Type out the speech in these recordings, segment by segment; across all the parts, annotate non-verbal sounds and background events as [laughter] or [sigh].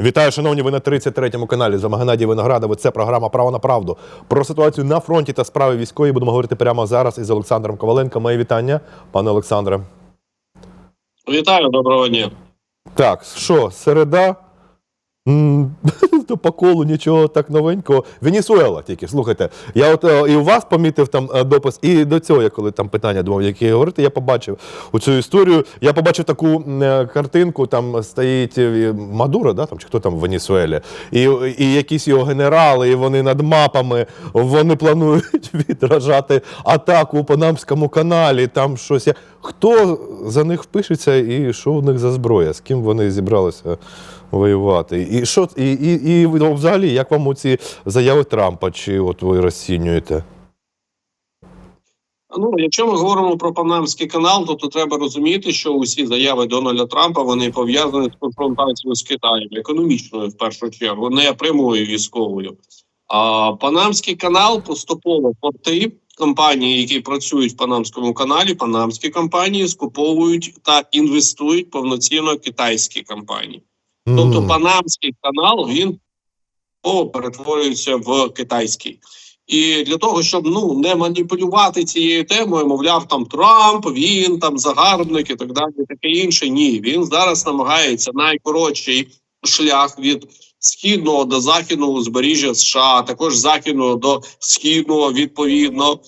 Вітаю, шановні, ви на 33-му каналі. за Магнаді Виноградови. Це програма Право на правду. Про ситуацію на фронті та справи військової будемо говорити прямо зараз із Олександром Коваленко. Моє вітання, пане Олександре. Вітаю, доброго дня. Так, що, середа? [laughs] То по колу нічого так новенького. Венесуела тільки, слухайте. Я от е, і у вас помітив там е, допис, і до цього, я коли там питання думав, які говорити, я побачив у цю історію. Я побачив таку е, картинку, там стоїть Мадуро, да, там, чи хто там в Венесуелі, і, і якісь його генерали, і вони над мапами, вони планують [laughs] відражати атаку у Панамському каналі, там щось. Хто за них впишеться і що в них за зброя? З ким вони зібралися воювати? І що і, і, і ну, взагалі, як вам ці заяви Трампа? Чи от ви розцінюєте? Ну, якщо ми говоримо про Панамський канал, то, то треба розуміти, що усі заяви Дональда Трампа вони пов'язані з конфронтацією з Китаєм, економічною в першу чергу, не прямою військовою. А Панамський канал поступово порти компанії, які працюють в Панамському каналі, панамські компанії скуповують та інвестують повноцінно китайські компанії. Тобто Панамський канал він перетворюється в китайський. І для того, щоб ну не маніпулювати цією темою, мовляв, там Трамп, він там загарбник і так далі, таке інше. Ні, він зараз намагається найкоротший шлях від східного до західного узбережжя США, також західного до східного, відповідно,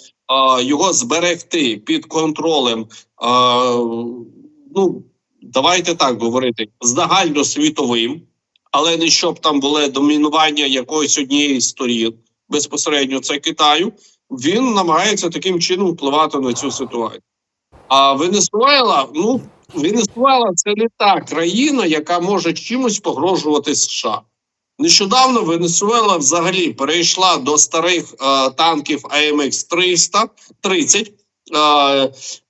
його зберегти під контролем. Ну давайте так говорити, загальносвітовим, але не щоб там було домінування якоїсь однієї сторін безпосередньо це Китаю. Він намагається таким чином впливати на цю ситуацію. А Венесуела, ну Венесуела це не та країна, яка може чимось погрожувати США. Нещодавно Венесуела взагалі перейшла до старих е, танків АМХ 300 30, е,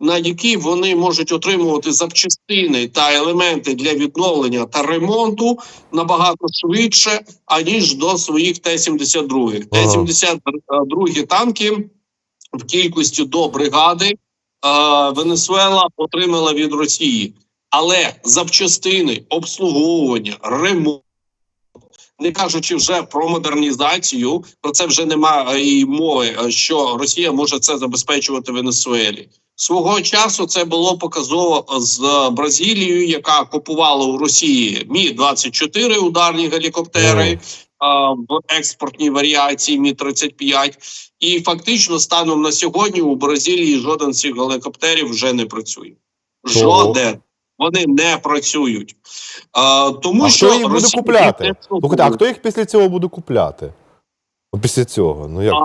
на які вони можуть отримувати запчастини та елементи для відновлення та ремонту набагато швидше, аніж до своїх Т-72. Ага. Т-72 танки в кількості до бригади Венесуела отримала від Росії, але запчастини, обслуговування, ремонт. Не кажучи вже про модернізацію, про це вже немає і мови, е, що Росія може це забезпечувати Венесуелі. Свого часу це було показово з Бразилією, яка купувала у Росії Мі 24 ударні гелікоптери а, в експортній варіації Мі 35 І фактично, станом на сьогодні у Бразилії жоден з цих гелікоптерів вже не працює. Жоден. Вони не працюють. А, тому А що хто їх буде Росія купляти? Слухайте, а хто їх після цього буде купляти? Після цього. Ну як А.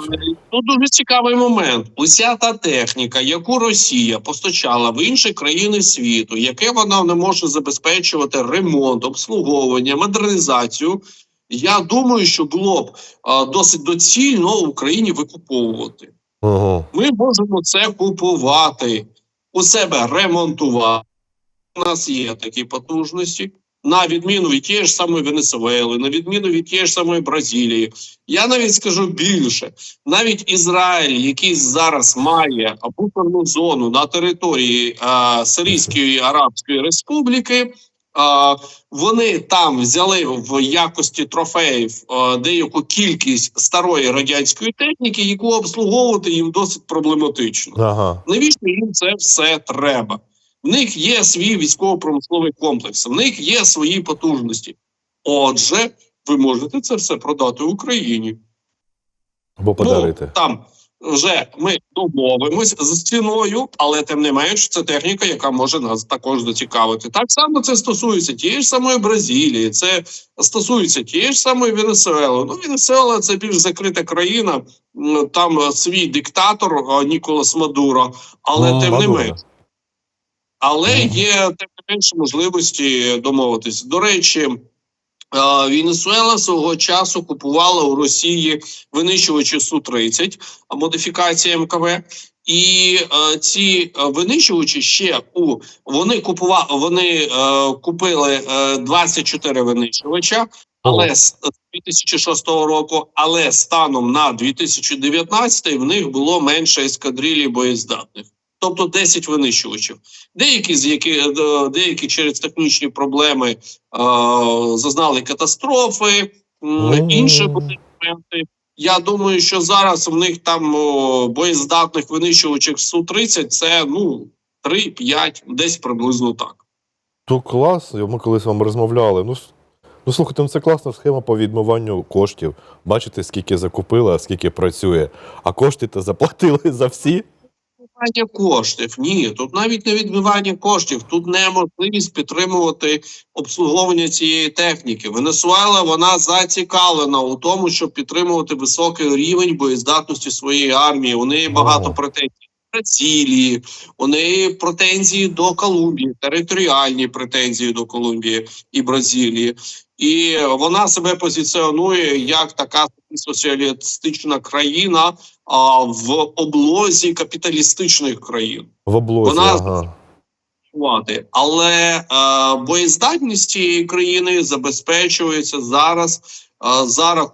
Тут дуже цікавий момент. Уся та техніка, яку Росія постачала в інші країни світу, яке вона не може забезпечувати ремонт, обслуговування, модернізацію. Я думаю, що було б а, досить доцільно Україні викуповувати. Ага. Ми можемо це купувати, у себе ремонтувати. У нас є такі потужності, на відміну від тієї ж самої Венесуели, на відміну від тієї ж самої Бразилії. Я навіть скажу більше: навіть Ізраїль, який зараз має буферну зону на території е, Сирійської Арабської Республіки. вони там взяли в якості трофеїв деяку кількість старої радянської техніки, яку обслуговувати їм досить проблематично. Ага. Навіщо їм це все треба? В них є свій військово-промисловий комплекс, в них є свої потужності. Отже, ви можете це все продати Україні. Або подарити. Ну, там вже ми домовимось з ціною, але тим не менш, це техніка, яка може нас також зацікавити. Так само це стосується тієї ж самої Бразилії, це стосується тієї ж самої Венесуели. Ну, Венесуела це більш закрита країна, там свій диктатор Ніколас Мадуро, але Ну, тим не менш. Але є тим не менше можливості домовитись. До речі, е, Венесуела свого часу купувала у Росії винищувачі Су-30, а модифікація МКВ. І е, ці е, винищувачі ще у вони купували, вони е, купили е, 24 винищувача, але з 2006 року, але станом на 2019 в них було менше ескадрилі боєздатних. Тобто 10 винищувачів. Деякі з які е, деякі через технічні проблеми е, зазнали катастрофи, м, інші були моменти. Я думаю, що зараз в них там о, боєздатних винищувачів Су-30 це ну 3-5, десь приблизно так. То клас, ми колись вам розмовляли. Ну, ну слухайте, ну це класна схема по відмиванню коштів. Бачите, скільки закупили, а скільки працює. А кошти то заплатили за всі. Відмивання коштів. Ні, тут навіть не відмивання коштів, тут неможливість підтримувати обслуговування цієї техніки. Венесуела вона зацікавлена у тому, щоб підтримувати високий рівень боєздатності своєї армії. У неї багато Ага. претензій. Бразилії, у неї претензії до Колумбії, територіальні претензії до Колумбії і Бразилії, і вона себе позиціонує як така соціалістична країна а, в облозі капіталістичних країн. В облозі. Вона- Ага. Але е, боєздатність цієї країни забезпечується зараз. е, За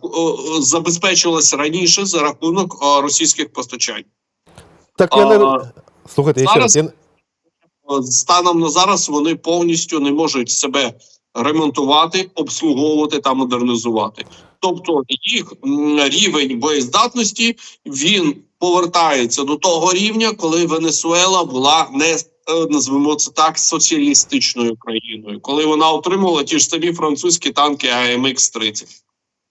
забезпечувалася раніше за рахунок е, російських постачань. Так я не. А, Слухайте, я ще раз. Я... Станом на зараз вони повністю не можуть себе ремонтувати, обслуговувати та модернізувати. Тобто їх рівень боєздатності він повертається до того рівня, коли Венесуела була не е, назвемо це так соціалістичною країною, коли вона отримувала ті ж самі французькі танки АМХ 30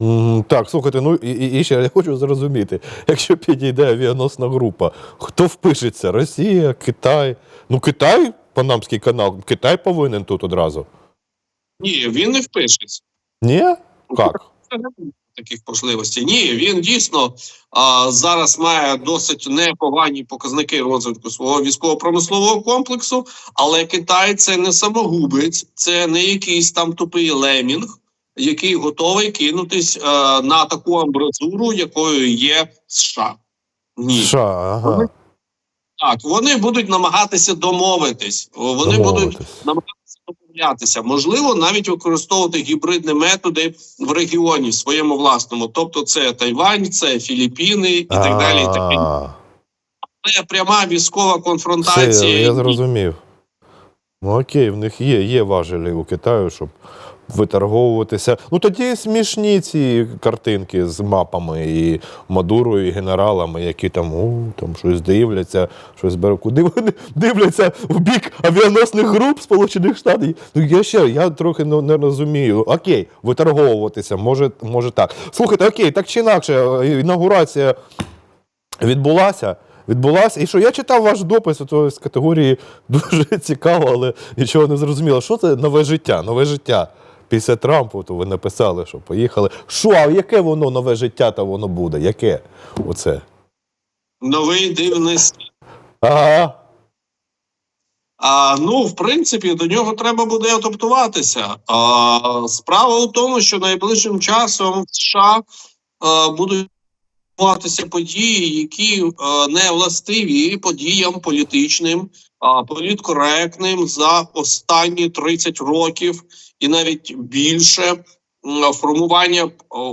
М, Так, слухайте, ну і, і- і ще я хочу зрозуміти, якщо підійде авіаносна група, хто впишеться? Росія, Китай. Ну, Китай, панамський канал, Китай повинен тут одразу. Ні, він не впишеться. Ні? Як? таких можливостей. Ні, він дійсно а, зараз має досить непогані показники розвитку свого військово-промислового комплексу, але Китай це не самогубець, це не якийсь там тупий лемінг, який готовий кинутись е, на таку амбразуру, якою є США. Ні, США, ага. так вони будуть намагатися домовитись. Вони будуть намагатися домовлятися, можливо, навіть використовувати гібридні методи в регіоні своєму власному. Тобто, це Тайвань, це Філіппіни і так далі. І так далі. Але пряма військова Все, конфронтація. я зрозумів. Ну окей, в них є, є важелі у Китаю, щоб виторговуватися. Ну тоді смішні ці картинки з мапами і Мадурою, і генералами, які там, о, там щось дивляться, щось вони дивляться в бік авіаносних груп Сполучених Штатів. Ну я ще я трохи не, не розумію. Окей, виторговуватися, може, може так. Слухайте, окей, так чи інакше, інаугурація відбулася. Відбулася. І що я читав ваш допис то з категорії [laughs] дуже цікаво, але нічого не зрозуміло. Що це нове життя? Нове життя. Після Трампу то ви написали, що поїхали. Що, а яке воно нове життя то воно буде? Яке? Оце. Новий дивний світ. Ага. А, ну, в принципі, до нього треба буде адаптуватися. А, справа у тому, що найближчим часом в США а, будуть відбуватися події, які а, не властиві подіям політичним, а, політкоректним за останні 30 років і навіть більше формування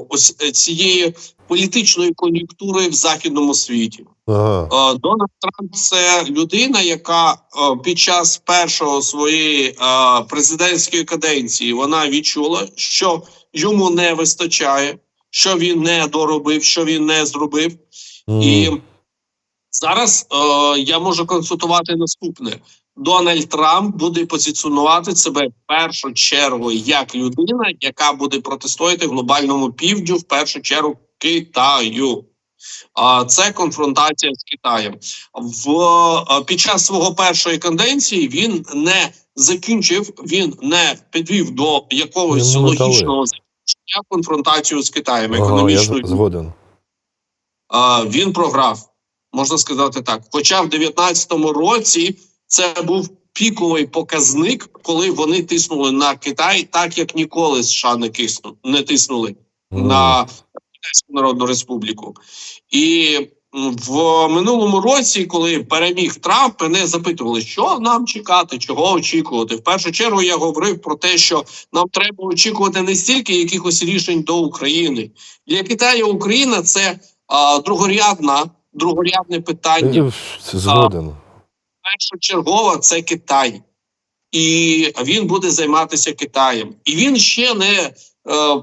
ось цієї політичної кон'юнктури в західному світі. Ага. Е, Дональд Трамп це людина, яка е, під час першого своєї е, президентської каденції вона відчула, що йому не вистачає, що він не доробив, що він не зробив. М. І зараз е, я можу констатувати наступне: Дональд Трамп буде позиціонувати себе в першу чергу як людина, яка буде протистояти глобальному півдню, в першу чергу Китаю. Це конфронтація з Китаєм. В під час свого першої каденції він не закінчив, він не підвів до якогось не логічного закінчення конфронтацію з Китаєм Ага, економічною з- згоден. він програв, можна сказати так. Хоча в 19-му році це був піковий показник, коли вони тиснули на Китай, так як ніколи США не кисну, не тиснули М. на Китайську Народну Республіку. І в минулому році, коли переміг Трамп, мене запитували, що нам чекати, чого очікувати. В першу чергу я говорив про те, що нам треба очікувати не стільки якихось рішень до України для Китаю. Україна це а, другорядна, другорядне питання. Е, Згоден. Першочергово це Китай, і він буде займатися Китаєм. І він ще не е,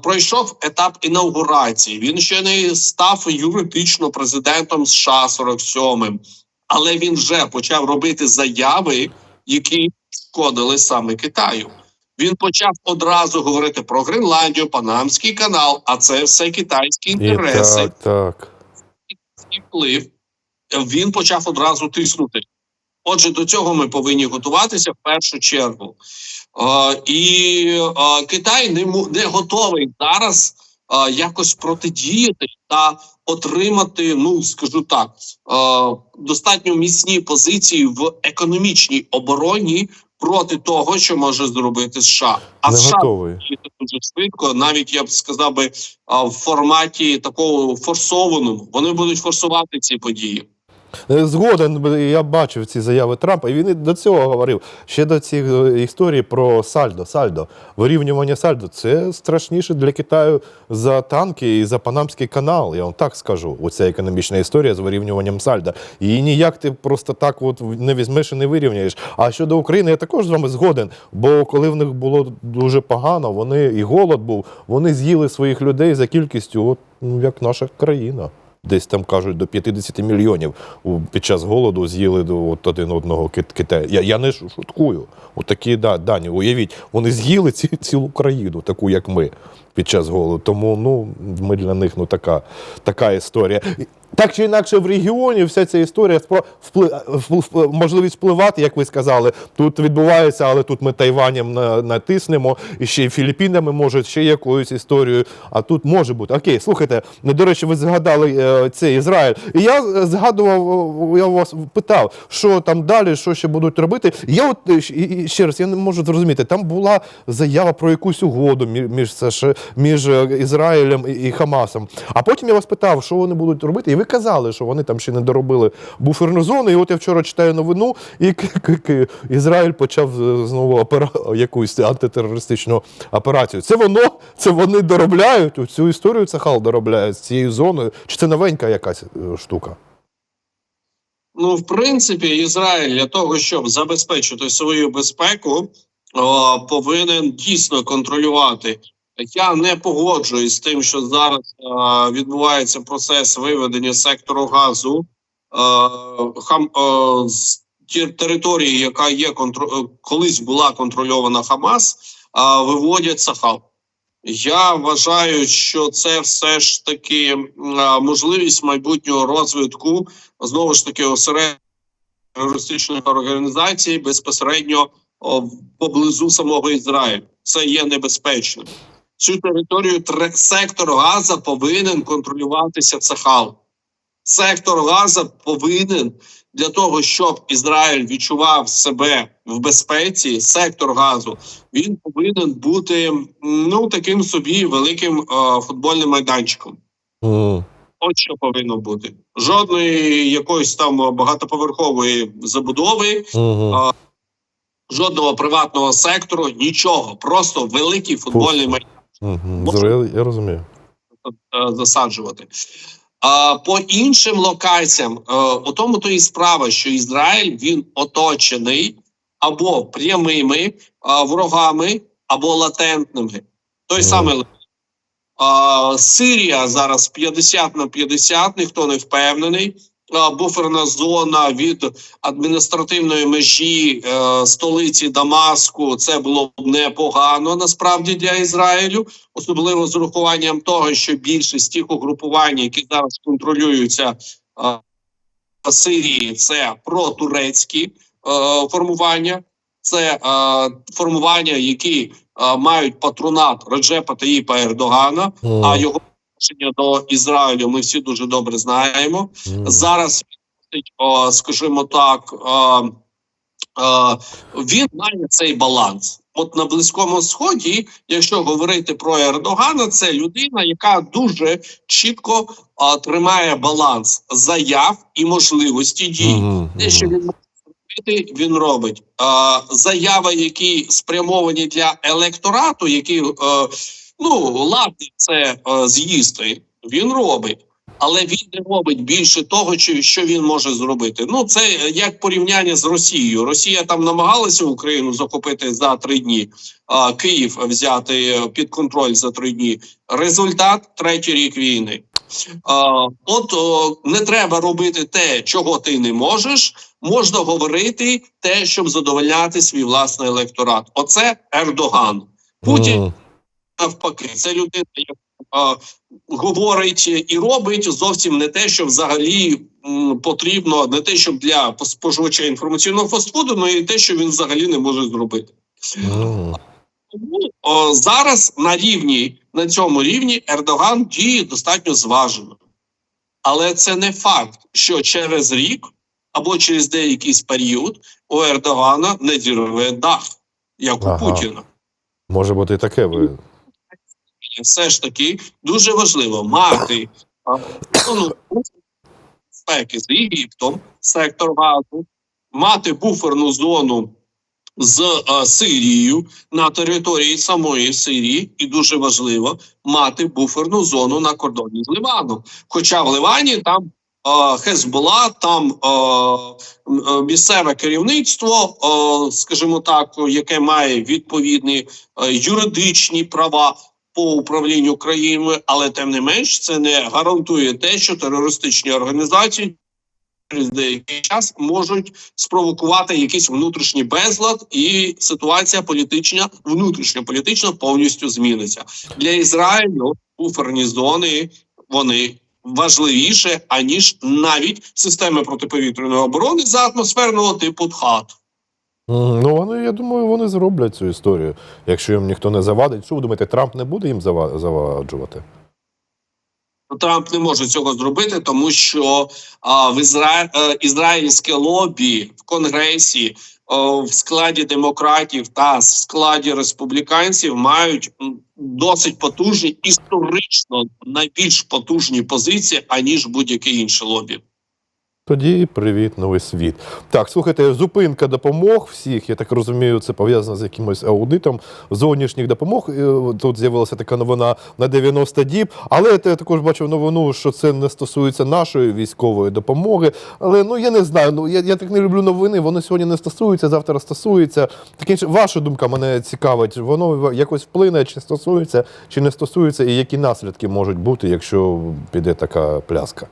пройшов етап інаугурації. Він ще не став юридично президентом США 47-м, але він вже почав робити заяви, які шкодили саме Китаю. Він почав одразу говорити про Гренландію, Панамський канал, а це все китайські І інтереси так, так. вплив, він почав одразу тиснути. Отже, до цього ми повинні готуватися в першу чергу. І Китай не, не готовий зараз якось протидіяти та отримати, ну скажу так, достатньо міцні позиції в економічній обороні проти того, що може зробити США. А Не США готовий. дуже швидко, навіть я б сказав би в форматі такого форсованому. Вони будуть форсувати ці події. Е, Згоден, я бачив ці заяви Трампа, і він і до цього говорив. Ще до цих е, історій про сальдо. Сальдо. Вирівнювання сальдо це страшніше для Китаю за танки і за Панамський канал. Я вам так скажу. Оця економічна історія з вирівнюванням сальда. І ніяк ти просто так от не візьмеш і не вирівняєш. А щодо України, я також з вами згоден. Бо коли в них було дуже погано, вони і голод був, вони з'їли своїх людей за кількістю, от ну, як наша країна. Десь там кажуть до 50 мільйонів під час голоду з'їли до от один одного кит Китаю. Я, я не шуткую. От такі да, дані. Уявіть, вони з'їли ці, цілу країну, таку як ми, під час голоду. Тому ну, ми для них ну, така, така історія. Так чи інакше, в регіоні вся ця історія спро- впли... впл- впл- можливість впливати, як ви сказали, тут відбувається, але тут ми Тайванем натиснемо, і ще й Філіппінами може ще якоюсь історією. А тут може бути. Окей, слухайте, ну, до речі, ви згадали е, цей Ізраїль. І я е, згадував, е, я вас питав, що там далі, що ще будуть робити. Я от ще раз я не можу зрозуміти. Там була заява про якусь угоду між США, між Ізраїлем і Хамасом. А потім я вас питав, що вони будуть робити, і ви казали, що вони там ще не доробили буферну зону. І от я вчора читаю новину, і Ізраїль почав е, знову опера... якусь антитерористичну операцію. Це воно, це вони доробляють цю історію. Цахал доробляє з цією зоною. Чи це новенька якась е, штука? Ну, в принципі, Ізраїль для того, щоб забезпечити свою безпеку, о, повинен дійсно контролювати. Я не погоджуюсь з тим, що зараз е, відбувається процес виведення сектору газу е, хам, е, з території, яка є контро... колись була контрольована Хамас, е, виводять Сахал. Я вважаю, що це все ж таки е, можливість майбутнього розвитку знову ж таки осередку терористичної організації безпосередньо о, поблизу самого Ізраїлю. Це є небезпечним. Цю територію сектор Газа повинен контролюватися Цахал. Сектор Газа повинен для того, щоб Ізраїль відчував себе в безпеці. Сектор газу він повинен бути ну таким собі великим е, футбольним майданчиком. М. От що повинно бути. Жодної якоїсь там багатоповерхової забудови, Мгм. жодного приватного сектору, нічого. Просто великий футбольний майданчик Зро- Я розумію. е, засаджувати. А по іншим локаціям, е, у тому то і справа, що Ізраїль він оточений або прямими е, ворогами, або латентними. Той Мгм. самий А, Сирія зараз 50 на 50, ніхто не впевнений. Буферна зона від адміністративної межі е, столиці Дамаску. Це було б непогано насправді для Ізраїлю, особливо з урахуванням того, що більшість тих угрупувань, які зараз контролюються е, Сирії, це протурецькі е, формування, це е, формування, які е, мають патронат Реджепа Таїпа Ердогана. Мгм. А його відношення до Ізраїлю ми всі дуже добре знаємо. Мгм. Зараз скажімо так, він має цей баланс. От на близькому сході, якщо говорити про Ердогана, це людина, яка дуже чітко о, тримає баланс заяв і можливості дій. Мгм. Те, що він може зробити, він робить. А, заяви, які спрямовані для електорату, які е, ну ладний це е, з'їсти, він робить. але він не робить більше того, що він може зробити. Ну це як порівняння з Росією. Росія там намагалася Україну захопити за три дні, а Київ взяти під контроль за три дні. Результат третій рік війни. От не треба робити те, чого ти не можеш. Можна говорити те, щоб задовольняти свій власний електорат. Оце Ердоган. Путін. Навпаки, це людина, яка говорить і робить зовсім не те, що взагалі м, потрібно, не те, щоб для споживача інформаційного фастфуду, але і те, що він взагалі не може зробити. Тому о, зараз на рівні на цьому рівні Ердоган діє достатньо зважено, але це не факт, що через рік або через деякий період у Ердогана не зірве дах, як у Ага. Путіна. Може бути і таке. Ви все ж таки дуже важливо мати ну, безпеки з Єгиптом, сектор газу, мати буферну зону з а, Сирією на території самої Сирії, і дуже важливо мати буферну зону на кордоні з Ливаном. Хоча в Ливані там а, Хезбола, там а, місцеве керівництво, а, скажімо так, яке має відповідні а, юридичні права по управлінню країною, але тим не менш це не гарантує те, що терористичні організації через деякий час можуть спровокувати якийсь внутрішній безлад, і ситуація політична, внутрішньополітична повністю зміниться для Ізраїлю. Буферні зони вони важливіше аніж навіть системи протиповітряної оборони за атмосферного типу ТХАТ. Ну, вони, я думаю, вони зроблять цю історію. Якщо їм ніхто не завадить, що ви думаєте, Трамп не буде їм зава- заваджувати? Трамп не може цього зробити, тому що а, в Ізра... е, ізраїльське лобі в конгресі о, в складі демократів та в складі республіканців мають досить потужні історично найбільш потужні позиції аніж будь-яке інше лобі. Тоді привіт, новий світ. Так, слухайте, зупинка допомог всіх. Я так розумію, це пов'язано з якимось аудитом зовнішніх допомог. Е, Тут з'явилася така новина на 90 діб. Але я також бачив новину, що це не стосується нашої військової допомоги. Але ну я не знаю. Ну я, я так не люблю новини. Вони сьогодні не стосуються, завтра стосуються. Таке. Ваша думка мене цікавить. Воно якось вплине, чи стосується, чи не стосується, і які наслідки можуть бути, якщо піде така пляска.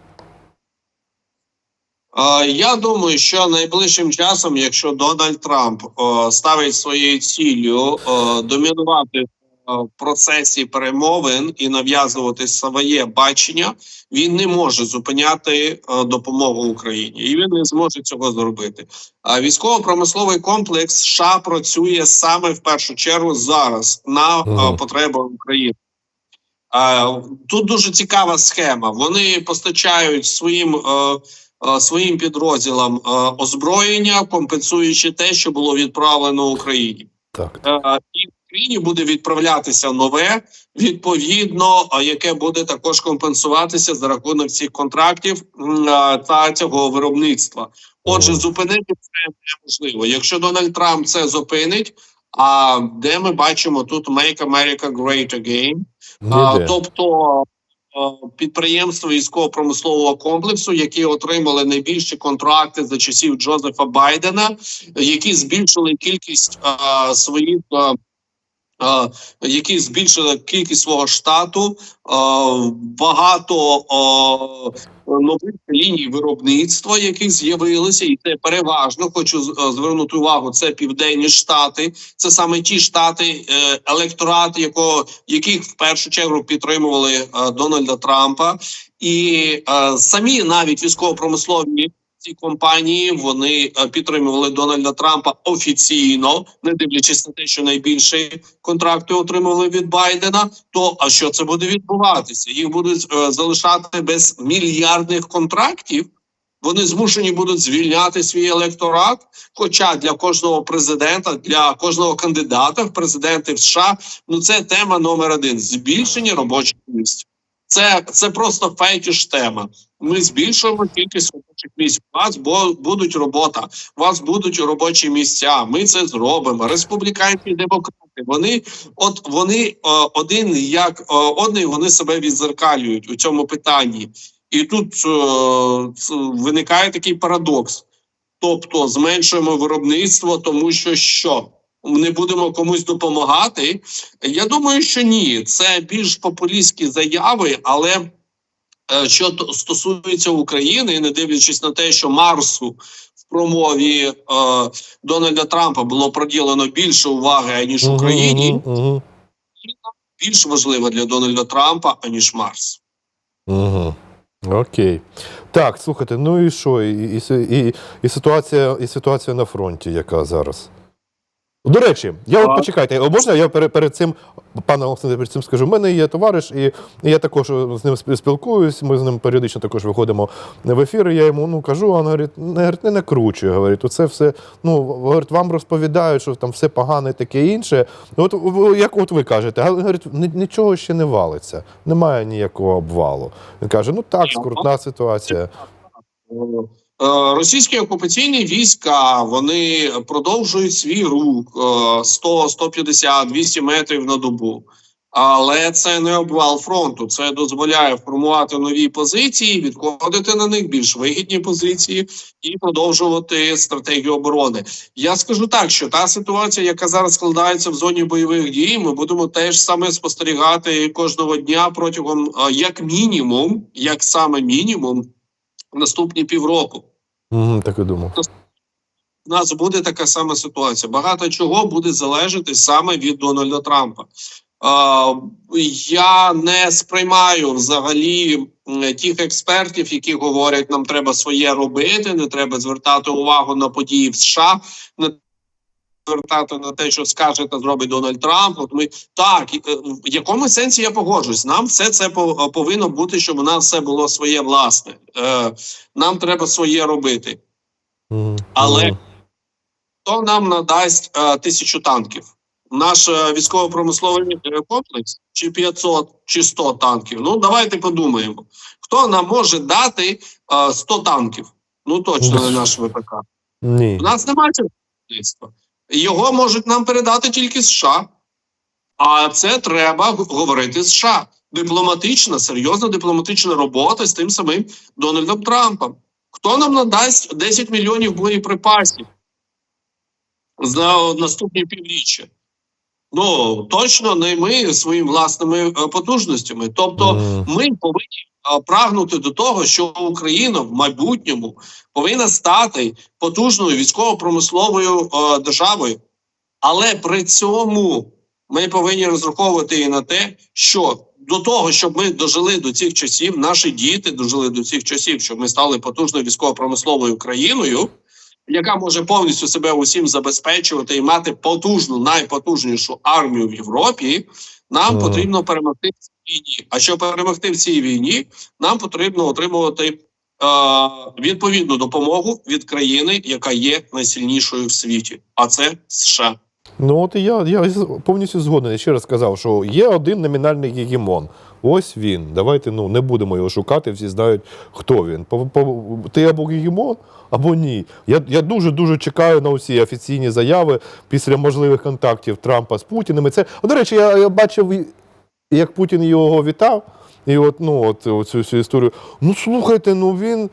Я думаю, що найближчим часом, якщо Дональд Трамп ставить своєю ціллю домінувати в процесі перемовин і нав'язувати своє бачення, він не може зупиняти допомогу Україні, і він не зможе цього зробити. А військово-промисловий комплекс США працює саме в першу чергу зараз на потреби України. Тут дуже цікава схема. Вони постачають своїм. Е, своїм підрозділам е, озброєння, компенсуючи те, що було відправлено Україні. Так. Е, І в Україні буде відправлятися нове, відповідно, яке буде також компенсуватися за рахунок цих контрактів та цього виробництва. Отже, зупинити це неможливо. Якщо Дональд Трамп це зупинить. А де ми бачимо тут Make America Great Again, Ніде. тобто підприємства військово-промислового комплексу, які отримали найбільші контракти за часів Джозефа Байдена, які збільшили кількість е, своїх. Е, які збільшили кількість свого штату, е, багато е, нових ліній виробництва, яких з'явилися, і це переважно хочу звернути увагу. Це південні штати, це саме ті штати, електорат, якого яких в першу чергу підтримували Дональда Трампа, і самі навіть військово-промислові. Ці компанії вони е, підтримували Дональда Трампа офіційно, не дивлячись на те, що найбільші контракти отримали від Байдена. То а що це буде відбуватися? Їх будуть е, залишати без мільярдних контрактів. Вони змушені будуть звільняти свій електорат. Хоча для кожного президента, для кожного кандидата в президенти в США, ну це тема номер один: збільшення робочих місць. Це, це просто фетіш тема. Ми збільшуємо кількість робочих місць. У вас бо будуть робота, у вас будуть робочі місця. Ми це зробимо. Республіканці, демократи. Вони от вони е, один як е, одний вони себе відзеркалюють у цьому питанні. І тут е, ц- виникає такий парадокс. Тобто зменшуємо виробництво, тому що що? Не будемо комусь допомагати. Я думаю, що ні. Це більш популістські заяви, але е, що то- стосується України, не дивлячись на те, що Марсу в промові е, Дональда Трампа було приділено більше уваги аніж Україні, Угу, угу, більш важлива для Дональда Трампа аніж Марс. угу. Окей. Так, слухайте, ну і що? І, і, і, і, ситуація, і ситуація на фронті, яка зараз. До речі, я от почекайте, можна я перед, перед цим, пане Олександре, перед цим скажу. У мене є товариш, і я також з ним спілкуюсь. Ми з ним періодично також виходимо в ефір. і Я йому ну кажу, а він говорить, не, не накручуй. Говорить, оце все. Ну говорить, вам розповідають, що там все погане, і таке інше. Ну, От як от ви кажете, а говорить, нічого ще не валиться, немає ніякого обвалу. Він каже: ну так, скрутна ситуація. Е, Російські окупаційні війська вони продовжують свій рух е, 100, 150, 200 метрів на добу. Але це не обвал фронту. Це дозволяє формувати нові позиції, відходити на них більш вигідні позиції і продовжувати стратегію оборони. Я скажу так, що та ситуація, яка зараз складається в зоні бойових дій, ми будемо теж саме спостерігати кожного дня протягом е, як мінімум, як саме мінімум, наступні півроку. Угу, так і думав. У нас буде така сама ситуація. Багато чого буде залежати саме від Дональда Трампа. Я не сприймаю взагалі тих експертів, які говорять, нам треба своє робити, не треба звертати увагу на події в США, не звертати на те, що скаже та зробить Дональд Трамп. От ми так е, в якому сенсі я погоджуюсь. Нам все це повинно бути, щоб у нас все було своє власне. Е, нам треба своє робити. Але- Хто нам надасть е, тисячу танків? Наш е, військово-промисловий е, комплекс чи 500, чи 100 танків? Ну давайте подумаємо. Хто нам може дати е, 100 танків? Ну точно не наш ВПК. Ні. У нас немає цього. Його можуть нам передати тільки США. А це треба говорити США. Дипломатична, серйозна дипломатична робота з тим самим Дональдом Трампом. Хто нам надасть 10 мільйонів боєприпасів за наступні півріччя? Ну точно не ми своїми власними е, потужностями. Тобто, ми повинні прагнути до того, що Україна в майбутньому повинна стати потужною військово-промисловою е, державою, але при цьому ми повинні розраховувати і на те, що до того, щоб ми дожили до цих часів, наші діти дожили до цих часів, щоб ми стали потужною військово-промисловою країною, яка може повністю себе усім забезпечувати і мати потужну, найпотужнішу армію в Європі. Нам потрібно перемогти війні. А щоб перемогти в цій війні, нам потрібно отримувати е, відповідну допомогу від країни, яка є найсильнішою в світі, а це США. Ну от і я, я повністю згоден. Я ще раз сказав, що є один номінальний гегемон. Ось він. Давайте ну не будемо його шукати, всі знають, хто він. Ти або гегемон, або ні. Я, я дуже дуже чекаю на усі офіційні заяви після можливих контактів Трампа з Путіним. Це до речі, я, я бачив, як Путін його вітав. І от ну от цю всю історію. Ну слухайте, ну він.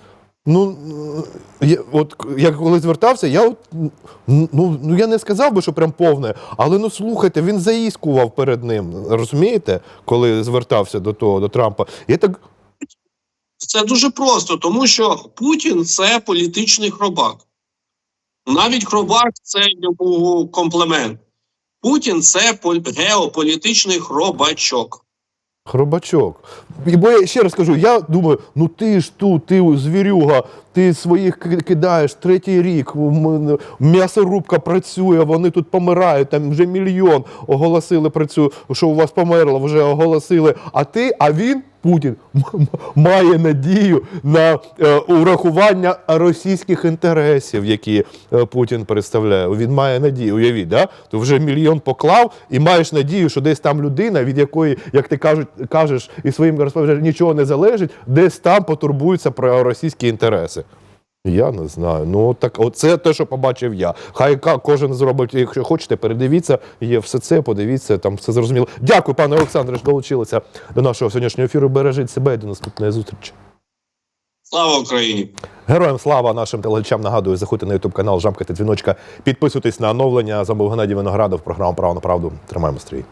Ну, я, от я коли звертався, я от ну, ну я не сказав би, що прям повне, але ну слухайте, він заіскував перед ним. Розумієте, коли звертався до того, до Трампа. Я так Це дуже просто, тому що Путін це політичний хробак. Навіть хробак це йому комплемент. Путін це пол- геополітичний хробачок. хробачок. Бо я ще раз кажу, я думаю, ну ти ж тут, ти звірюга, ти своїх кидаєш третій рік. М'ясорубка працює, вони тут помирають, там вже мільйон оголосили про цю, що у вас померло, вже оголосили. А ти, а він. Путін має надію на е, урахування російських інтересів, які е, Путін представляє. Він має надію. Уявіть, да? то вже мільйон поклав і маєш надію, що десь там людина, від якої, як ти кажуть, кажеш, і своїм розповідаєш, нічого не залежить, десь там потурбуються про російські інтереси. Я не знаю. Ну так, оце те, що побачив я. Хай кожен зробить, якщо хочете, передивіться, є все це, подивіться, там все зрозуміло. Дякую, пане Олександре, що долучилися до нашого сьогоднішнього ефіру. Бережіть себе і до наступної зустрічі. Слава Україні! Героям слава нашим телеглядачам нагадую, заходьте на ютуб канал, жамкайте дзвіночка, підписуйтесь на оновлення. З вами Геннадій Виноградов, програма Право на правду. Тримаємо стрій.